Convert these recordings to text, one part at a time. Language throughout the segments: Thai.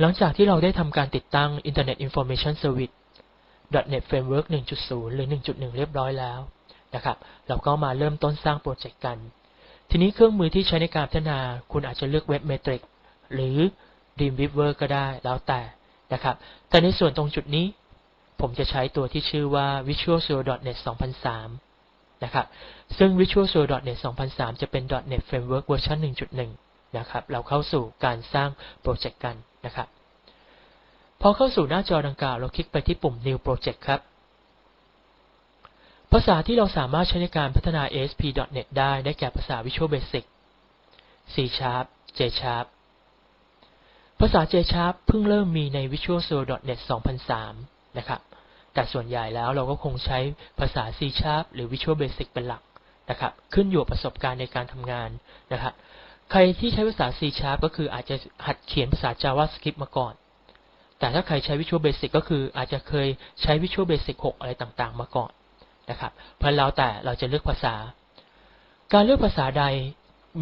หลังจากที่เราได้ทำการติดตั้ง Internet Information Service .NET Framework 1.0 หรือ 1.1 เรียบร้อยแล้วนะครับ เราก็มาเริ่มต้นสร้างโปรเจกต์กัน ทีนี้เครื่องมือที่ใช้ในการพัฒนา คุณอาจจะเลือก Web Metric หรือ Dreamweaver ก็ได้แล้วแต่นะครับ แต่ในส่วนตรงจุดนี้ ผมจะใช้ตัวที่ชื่อว่า Visual Studio .NET 2003 นะครับ ซึ่ง Visual Studio .NET 2003 จะเป็น .NET Framework เวอร์ชัน1.1 นะครับ เราเข้าสู่การสร้างโปรเจกต์กัน นะครับ พอเข้าสู่หน้าจอดังกล่าว เราคลิกไปที่ปุ่ม New Project ครับ ภาษาที่เราสามารถใช้ในการพัฒนา ASP.NET ได้ได้แก่ภาษา Visual Basic C Sharp J Sharp ภาษา J Sharp เพิ่งเริ่มมีใน Visual Studio .NET 2003 นะครับ แต่ส่วนใหญ่แล้วเราก็คงใช้ภาษา C Sharp หรือ Visual Basic เป็นหลักนะครับ ขึ้นอยู่กับประสบการณ์ในการทำงานนะครับ ใครที่ใช้ภาษา C Sharp ก็คืออาจจะหัดเขียนภาษา JavaScript มาก่อน แต่ถ้าใครใช้ Visual Basic ก็คืออาจจะเคยใช้ Visual Basic 6 อะไรต่างๆ มาก่อนนะครับเพราะแล้วแต่เราจะเลือกภาษา การเลือกภาษาใด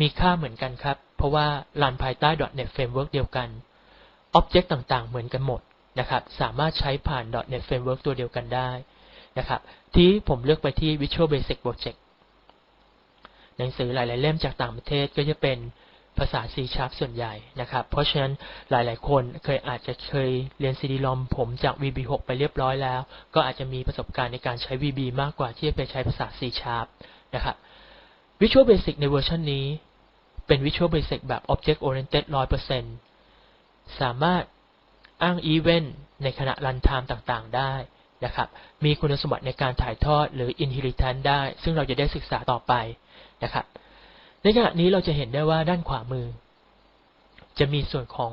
มีค่าเหมือนกันครับ เพราะว่ารันภายใต้ .NET Framework เดียวกัน Object ต่างๆ เหมือนกันหมดนะครับสามารถใช้ผ่าน .NET Framework ตัวเดียวกันได้นะครับที่ผมเลือกไปที่ Visual Basic Project หนังสือหลาย ๆ เล่มจากต่างประเทศก็จะเป็นภาษา C Sharp ส่วนใหญ่นะครับ เพราะฉะนั้นหลาย ๆ คนเคยอาจจะเคยเรียน CD-ROM ผมจาก VB6 ไปเรียบร้อยแล้ว ก็อาจจะมีประสบการณ์ในการใช้ VB มากกว่าที่จะไปใช้ภาษา C Sharp นะครับ Visual Basic ในเวอร์ชันนี้ เป็น Visual Basic แบบ Object Oriented 100%สามารถอ้าง Event ในขณะ Runtime ต่าง ๆ ได้ นะครับ มีคุณสมบัติในการถ่ายทอดหรือ Inheritance ได้ ซึ่งเราจะได้ศึกษาต่อไปนะครับ ในขณะนี้เราจะเห็นได้ว่าด้านขวามือ จะมีส่วนของ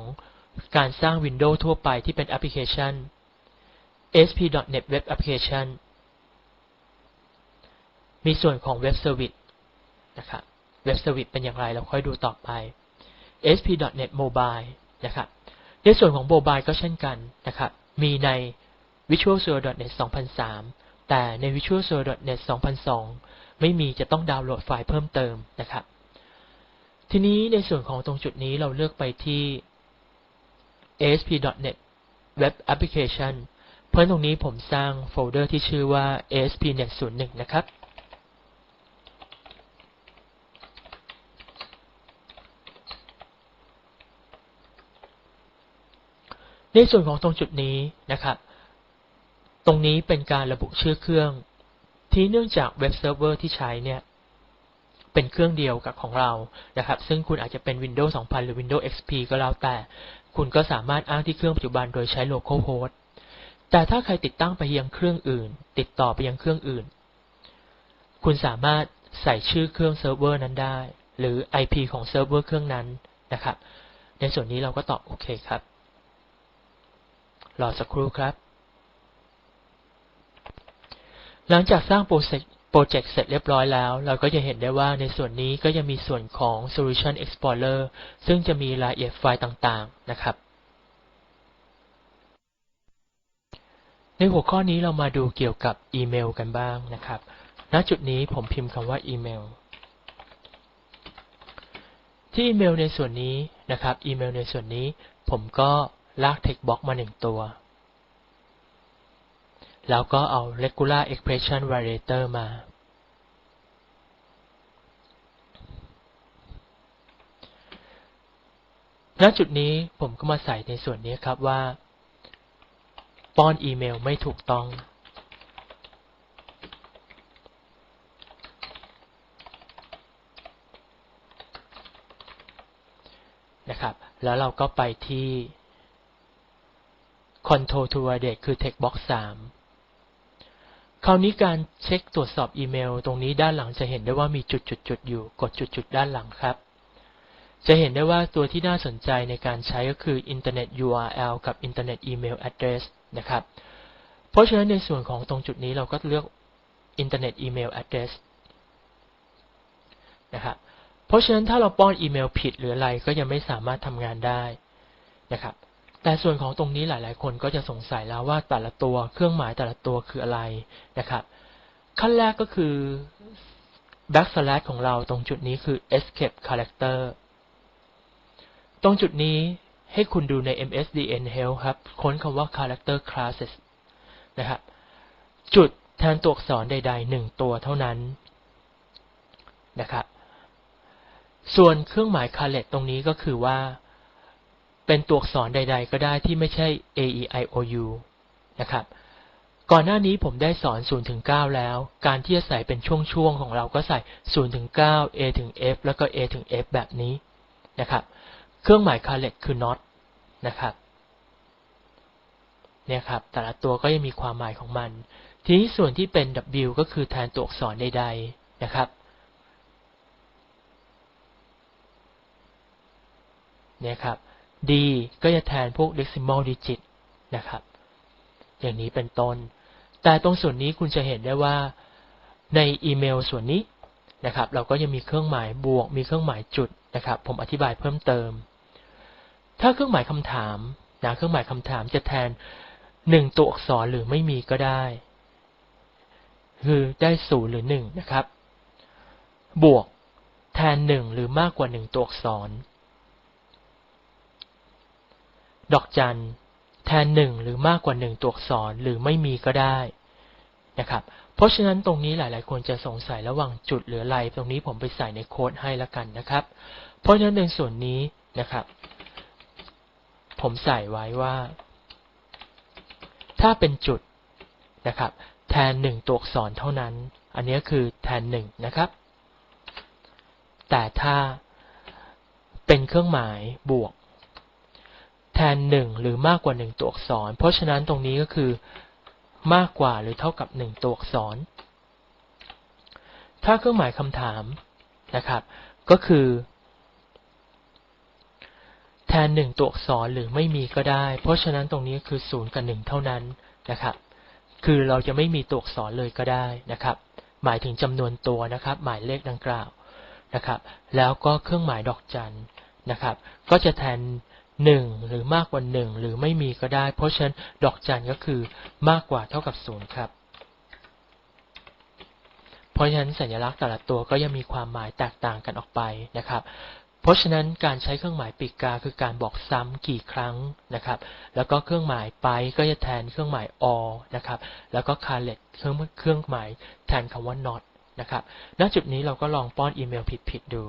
การสร้าง Windows ทั่วไปที่เป็นแอปพลิเคชัน sp.net Web Application มีส่วนของ Web Service นะครับ Web Service เป็นอย่างไรเราค่อยดูต่อไป sp.net Mobile นะครับ ในส่วนของ Mobile ก็เช่นกันนะครับ มีใน Visual Studio .NET 2003 แต่ใน Visual Studio .NET 2002 ไม่มีจะต้องดาวน์โหลดไฟล์เพิ่มเติมนะครับ ทีนี้ในส่วนของตรงจุดนี้เราเลือกไปที่ ASP.NET Web Application เพราะตรงนี้ผมสร้างโฟลเดอร์ที่ชื่อว่า ASP.NET 01 นะครับ ในส่วนของตรงจุดนี้นะครับ ตรงนี้เป็นการระบุชื่อเครื่อง ที่เนื่องจากเว็บเซิร์ฟเวอร์ที่ใช้เนี่ย เป็นเครื่องเดียวกับของเรานะครับ ซึ่งคุณอาจจะเป็น Windows 2000 หรือ Windows XP ก็แล้วแต่ คุณก็สามารถอ้างที่เครื่องปัจจุบันโดยใช้ localhost แต่ถ้าใครติดตั้งไปยังเครื่องอื่น ติดต่อไปยังเครื่องอื่น คุณสามารถใส่ชื่อเครื่องเซิร์ฟเวอร์นั้นได้ หรือ IP ของเซิร์ฟเวอร์เครื่องนั้นนะครับ ในส่วนนี้เราก็ตอบโอเคครับ รอสักครู่ครับ หลังจากสร้างโปรเจกต์โปรเจกต์เสร็จเรียบร้อยแล้ว เราก็จะเห็นได้ว่าในส่วนนี้ก็จะมีส่วนของ Solution Explorer ซึ่งจะมีรายละเอียดไฟล์ต่างๆ นะครับ ในหัวข้อนี้เรามาดูเกี่ยวกับอีเมลกันบ้างนะครับ ณ จุดนี้ผมพิมพ์คำว่าอีเมล ที่อีเมลในส่วนนี้นะครับ อีเมลในส่วนนี้ ผมก็ลาก text box มาหนึ่งตัว แล้วก็เอา regular expression variator มา ณ จุดนี้ผมก็มาใส่ในส่วนนี้ครับว่า ป้อนอีเมลไม่ถูกต้อง นะครับ แล้วเราก็ไปที่ Control to Validate คือ Text Box 3 คราวนี้การเช็คตรวจสอบอีเมล ตรงนี้ด้านหลังจะเห็นได้ว่ามีจุดๆอยู่ กดจุดๆด้านหลังครับ จะเห็นได้ว่าตัวที่น่าสนใจในการใช้ก็คือ Internet URL กับ Internet Email Address นะครับ เพราะฉะนั้นในส่วนของตรงจุดนี้เราก็เลือก Internet Email Address นะครับ เพราะฉะนั้นถ้าเราป้อนอีเมลผิดหรืออะไรก็ยังไม่สามารถทำงานได้นะครับ แต่ส่วนของตรงนี้หลาย ๆ คนก็จะสงสัยแล้วว่าแต่ละตัวเครื่องหมายแต่ละตัวคืออะไรนะครับ ขั้นแรกก็คือ backslash ของเราตรงจุดนี้คือ escape character ตรงจุดนี้ให้คุณดูใน MSDN Help ครับ ค้นคำว่า character classes นะครับ จุดแทนตัวอักษรใดๆหนึ่งตัวเท่านั้นนะครับ ส่วนเครื่องหมาย caret ตรงนี้ก็คือว่า เป็นตัวอักษรใด ๆ ก็ได้ที่ไม่ใช่ a e i o u นะครับ ก่อนหน้านี้ผมได้สอน0ถึง9แล้ว การที่จะใส่เป็นช่วงๆของเราก็ใส่0ถึง9 a ถึง f แล้วก็ a ถึง f แบบนี้นะครับ เครื่องหมาย caret คือ not นะครับเนี่ยครับ แต่ละตัวก็ยังมีความหมายของมัน ทีนี้ส่วนที่เป็น w ก็คือแทนตัวอักษรใด ๆ นะครับเนี่ยครับ d ก็จะแทนพวก decimal digit นะครับ อย่างนี้เป็นต้น แต่ตรงส่วนนี้คุณจะเห็นได้ว่าในอีเมลส่วนนี้นะครับ เราก็ยังมีเครื่องหมายบวก มีเครื่องหมายจุดนะครับ ผมอธิบายเพิ่มเติม ถ้าเครื่องหมายคำถามนะเครื่องหมายคำถามจะแทนหนึ่งตัวอักษรหรือไม่มีก็ได้ คือได้ศูนย์หรือหนึ่งนะครับ บวกแทนหนึ่งหรือมากกว่าหนึ่งตัวอักษร ดอกจันแทนหนึ่งหรือมากกว่าหนึ่งตัวอักษรหรือไม่มีก็ได้นะครับ เพราะฉะนั้นตรงนี้หลาย ๆ คนจะสงสัยระหว่างจุดหรืออะไร ตรงนี้ผมไปใส่ในโค้ดให้ล้วกันนะครับ เพราะฉะนั้นในส่วนนี้นะครับ ผมใส่ไว้ว่า ถ้าเป็นจุดนะครับ แทนหนึ่งตัวอักษรเท่านั้น อันนี้คือแทนหนึ่งนะครับ แต่ถ้าเป็นเครื่องหมายบวก แทนหนึ่งหรือมากกว่าหนึ่งตัวอักษร เพราะฉะนั้นตรงนี้ก็คือมากกว่าหรือเท่ากับหนึ่งตัวอักษร ถ้าเครื่องหมายคำถามนะครับ ก็คือ แทนหนึ่งตัวอักษรหรือไม่มีก็ได้ เพราะฉะนั้นตรงนี้คือศูนย์กับหนึ่งเท่านั้นนะครับ คือเราจะไม่มีตัวอักษรเลยก็ได้นะครับ หมายถึงจำนวนตัวนะครับ หมายเลขดังกล่าวนะครับ แล้วก็เครื่องหมายดอกจันนะครับ ก็จะแทน หนึ่งหรือมากกว่าหนึ่งหรือไม่มีก็ได้ เพราะฉะนั้นดอกจันก็คือมากกว่าเท่ากับศูนย์ครับ เพราะฉะนั้นสัญลักษณ์แต่ละตัวก็ยังมีความหมายแตกต่างกันออกไปนะครับ เพราะฉะนั้นการใช้เครื่องหมายปีกกาคือการบอกซ้ำกี่ครั้งนะครับ แล้วก็เครื่องหมายไปก็จะแทนเครื่องหมาย or นะครับ แล้วก็ caret เครื่องเครื่องหมายแทนคำว่า not นะครับ ณ จุดนี้เราก็ลองป้อนอีเมลผิดๆดู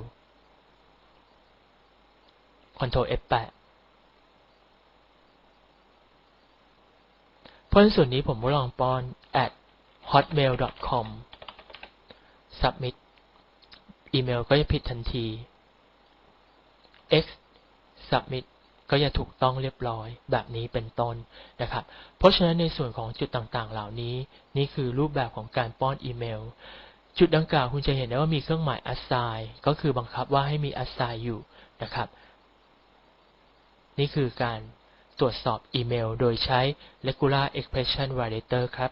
Ctrl F8 เพราะฉะนั้นส่วนนี้ผมก็ลองป้อน at hotmail.com submit อีเมลก็จะผิดทันที x submit ก็จะถูกต้องเรียบร้อยแบบนี้เป็นต้นนะครับ เพราะฉะนั้นในส่วนของจุดต่างๆ เหล่านี้ นี่คือรูปแบบของการป้อนอีเมล จุดดังกล่าวคุณจะเห็นได้ว่ามีเครื่องหมาย assign ก็คือบังคับว่าให้มี assign อยู่นะครับ นี่คือการ ตรวจสอบอีเมลโดยใช้ regular expression validator ครับ